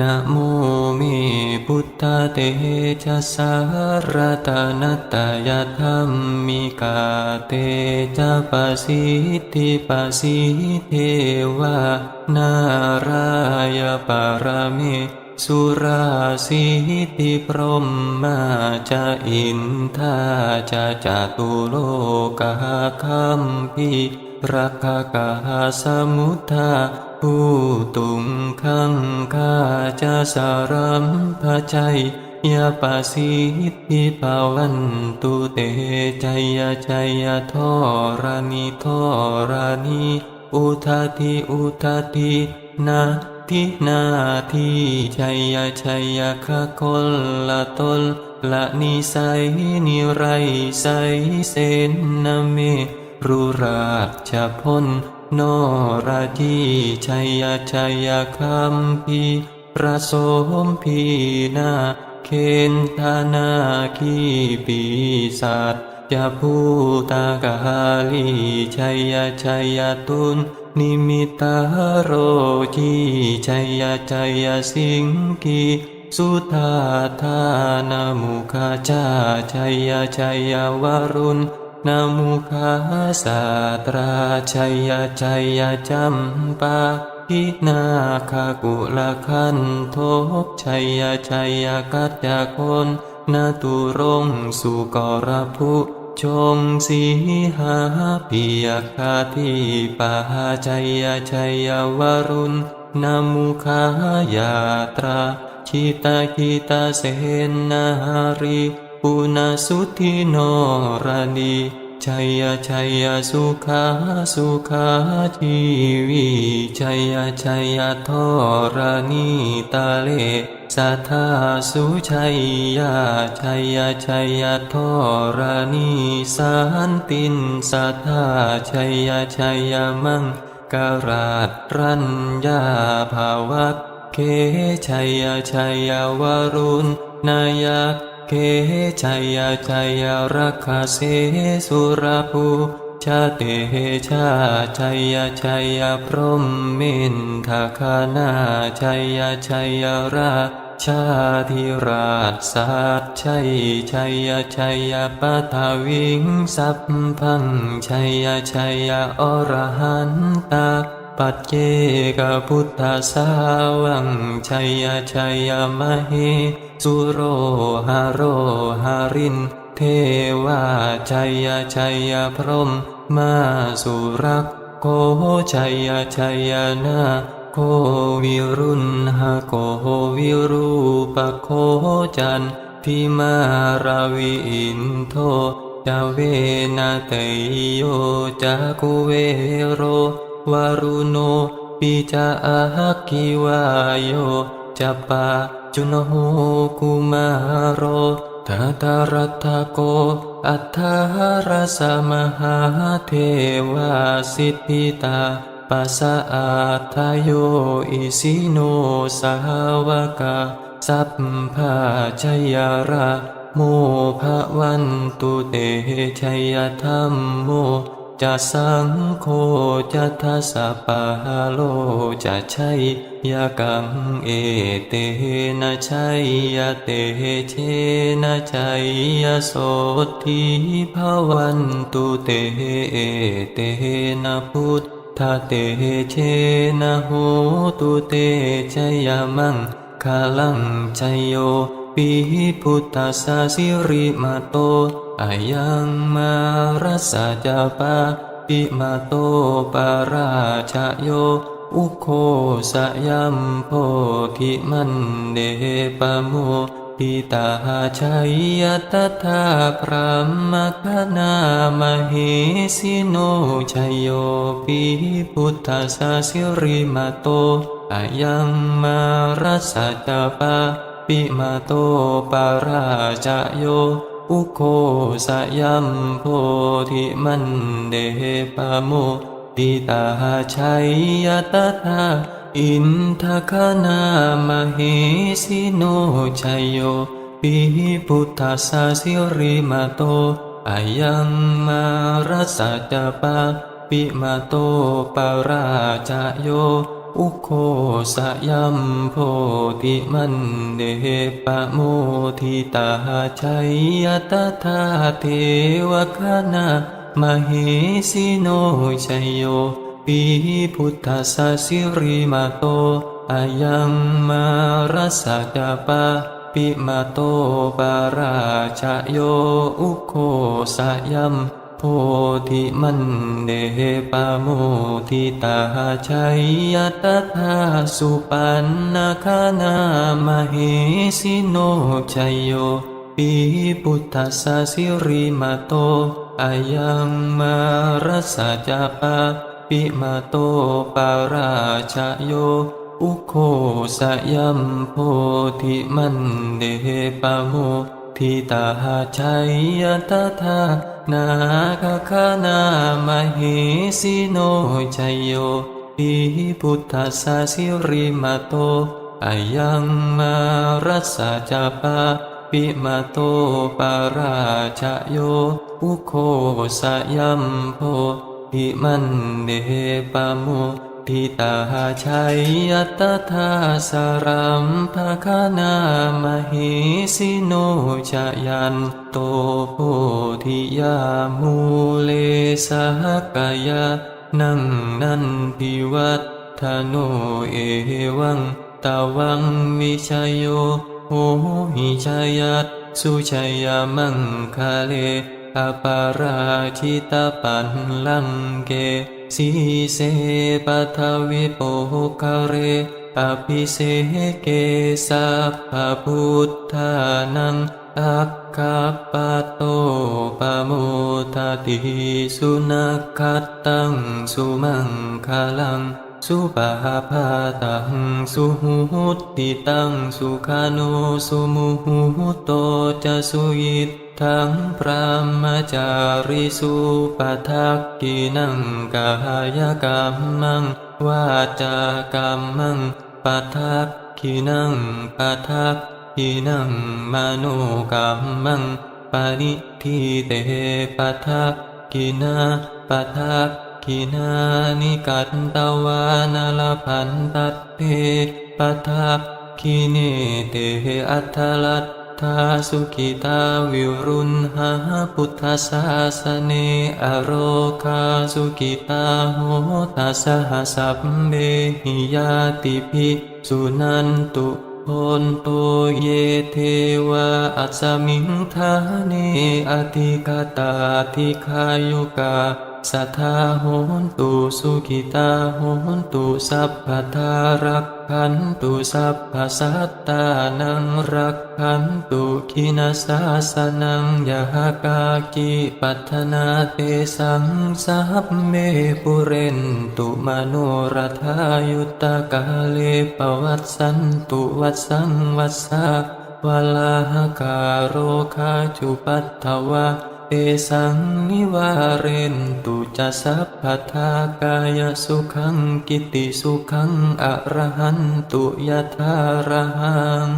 นะโมเมพุทธเตชะสารตนัตยธรรมมิกาเตจะปสิทธิปสิเทวา นารายปารเมสุราสิทธิพรหมมาจะอินทาจะจตุโลกาคัมพี รักกาสมุทธาผู้ตุงขังคาจะสารัมพชัยยาปาสิทิภาวันตุเตชัยชัยทอรานิทอรานิอุทาทิอุทาทินาทินาทิชัยชัยคะคนละตนละนิสัยนิไรใสเสนนาเม รุราชพลโนราจีชัยชัยคัมพีประสมพีนาเคนธานาคีปีศาจจะพูตากาลีชัยชัยตุนนิมิตาโรจีชัยชัยสิงกีสุธาธานามุขจาชัยชัยวรุณ นามุขาสาตราชัยชัยจัมปาพินาคากุลคันโทกชัยชัยกัจจคนนาตุรงสุกรภุชงสีหาปิยคาทิปาชัยชัยวรุณนามุขายาตราชิตาคิตาเสนารี ปุณสุธิโนรานีชัยชัยสุขาสุขาชีวีชัยชัยทอรานีตาเลสัทธาสุชัยยาชัยชัยทอรานีสันตินสัทธาชัยชัยมังการาตรัญญาภาวัตเคชัยชัยวรุณนายัก เคชัยชัยรักขเสสุรภูชาเตชาชัยชัยพรหมเมนทาคานาชัยชัยราชาธิราชสัตชัยชัยชัยปัทวิงสัพพังชัยชัยอรหันตา ปัจเจกพุทธสาวังชัยชัยมเหสุโรหาโรหาริน เทวาชัยชัยพรหมมาสุรักโกชัยชัยนาโควิรุณหโกวิรูปโคจันทิมาราวิอินโทจาเวนะเตโยจากุเวโร วารุโน ปิจาอาคิวายโยจัปาจุนโหกุมาโรทาตารัตโก อัทธารสมหาเทวาสิทธิตาปัสสะอาทายโยอิสิโนสาวกาสัพพาชยาระโมภะวันตุเตชัยธรรมโม จะสังโฆจะทัสสะปะโลจะใช่ยากังเอเตนะชัยยะเตเชนะชัยยะโสทิภาวันตุเตเอเตนะพุทธเตเชนะโหตุเตชยมังคาลังชยโยปิพุทธสสสิริมาโต อายังมารัสสะจาปาปิมาโตปาราชโย อุโคสยัมโพธิมันเดปโมปิตาชัยยตถาพระมคณามเหสิโนชยโยปิพุทธสสิริมาโตอายังมารัสสะจาปาปิมาโตปาราจโย อุโคสยัมโพธิมันเดปโมติตาชัยยตถาอินทคานามเหสิโนชัยโยปิพุทธสสะสิริมาโตอายังมารัสสะจปาปิมาโตปาราจโย อุโคสยัมโพธิมันเดปะโมทิตาชัยยตถาเทวคณามเหสิโนชัยโยปีพุทธสสิริมาโตอายังมารัสสะจาปะปิมาโตปาราชโยอุโคสยัม โพธิมันเดปโมทิตาชัยยตถาสุปันนาคานามเหสิโนชัยโยปีพุทธสสิริมาโตอายังมารสสะจาปะปิมาโตปาราชโย อุโคสยัมโพธิมันเดปโม ทิตาชัยยตถานาคคานามเหสิโนชัยโยปีพุทธสสิริมาโตอายังมารัสสะจาปะปิมาโตปาราชโยอุโคสยัมโพธิมันเดปะโม ทิตาชัยยตถาสารัมภคานามเหสิโนชยันโตโพธิยามูเลสหกายะนังนันทิวัฒโนเอวังตาวังวิชยโยโหหิชยัตสุชยามังคาเลอปาราชิตาปันลังเก สีเสปัทวิโปคาเรอภิเสเกสัพพพุทธานังอัคคปโตปโมทติสุนักขัตตังสุมังคลัง สุปาพาตังสุหุติตังสุขานุสุมุหุโตจะสุยิต ทั้งพระมจาริสุปทักกินังกายกรรมังวาจากรรมังปทักกินังปทักกินังมโนกรรมังปณิทิเตปทักกินาปทักกินานิกัตตวานาลพันตัตเตปทักกิเนเตอัตถลัต ทาสุกิตาวิรุณหาพุทธศาสเนอโรคาสุกิตาโหตัสหสัพเบหิยาติภิสุนันตุโนโตเยเทวาอัสมิงทาเนอธิกาตาธิคายุกาสัทธาโหนตุสุขิตาโหนตุสัพพทารัก ขันตุสัพพสัตตานังรักขันตุขินาสาสนังยหากากิปัทนาเตสังสัพเมปุเรนตุมโนรธายุตกาเลปวัตสันตุวัตสังวัสสะวลาหกาโรคาจุปัตถวะ เอสังนิวาเรนตุจะสัพพทากายสุขังกิติสุขังอรหันตุยทารหัง